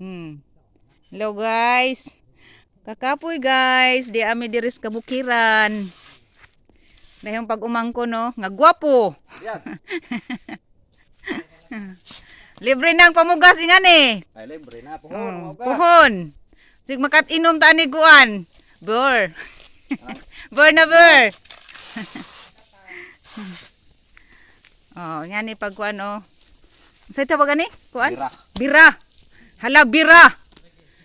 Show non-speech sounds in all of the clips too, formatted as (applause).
Mm. Hello guys. Kakapoy guys, di ami diris kabukiran. Dahil pag umangko no, nga gwapo. Yan. (laughs) Libre nang pamugas ingan eh. Ay, libre na. Puhon. Ba? Puhon. Sig makat inom ta ni guan. Bur. (laughs) bur na bur. (laughs) oh, nga ni pag kuan oh. Sa ita ba gani? Kuan? Bira. Bira. Hala bira.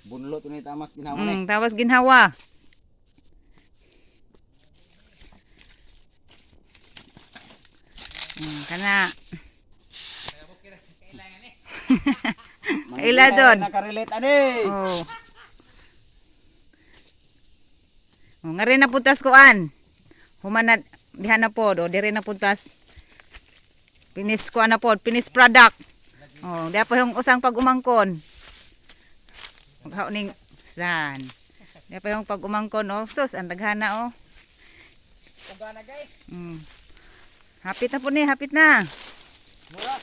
Bunlot ni tamas ginawa ni. Mm, tawas ginhawa. Mm, kana. Ila doon. Nakarelate ani. Oh. Oh, nga rin napuntas ko an. Humanat diha na pod o dire na puntas. Pinis ko na pod, pinis product. Oh, diha pa yung usang pag umangkon. Maghaw ning san. Diha pa yung pag umangkon oh, sus ang daghana oh. Uga na guys. Mm. Hapit na po ni, hapit na. Mura.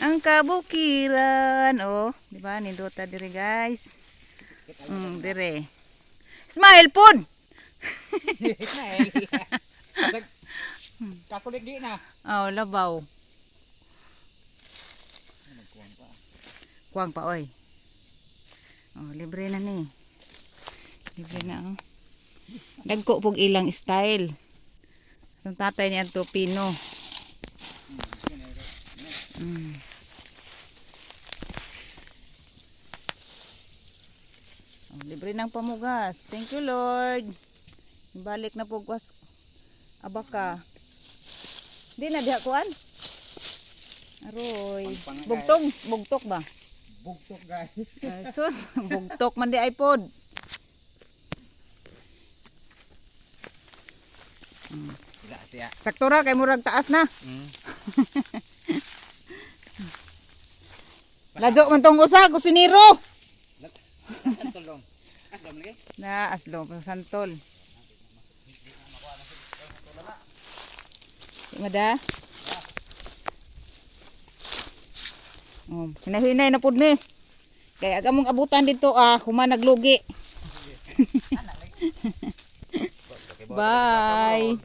Ang kabukiran, oh. Di ba? Nindota dire, guys. Mm, dire. Smile pun. (laughs) Kakulit di na. Oh, labaw. Kuwang pa, oy. Oh, libre na ni. Libre na, oh. Dagko pog ilang style. Sa tatay niya to pino. Mm. Oh, libre ng pamugas. Thank you, Lord. Balik na po kwas abaka. Di na diha kuan. Aroy. Bugtong, bugtok ba? Bugtok guys. (laughs) Ay, so, bugtok man di iPod. Sila siya. Sakto ra kay murag taas na. Mm. Lajo man tong usa. Asam lagi. Na aslo santol. Mada. Oh, hinahinay na pud ni. Kaya aga mong abutan dito ah, human naglugi. (laughs) Bye.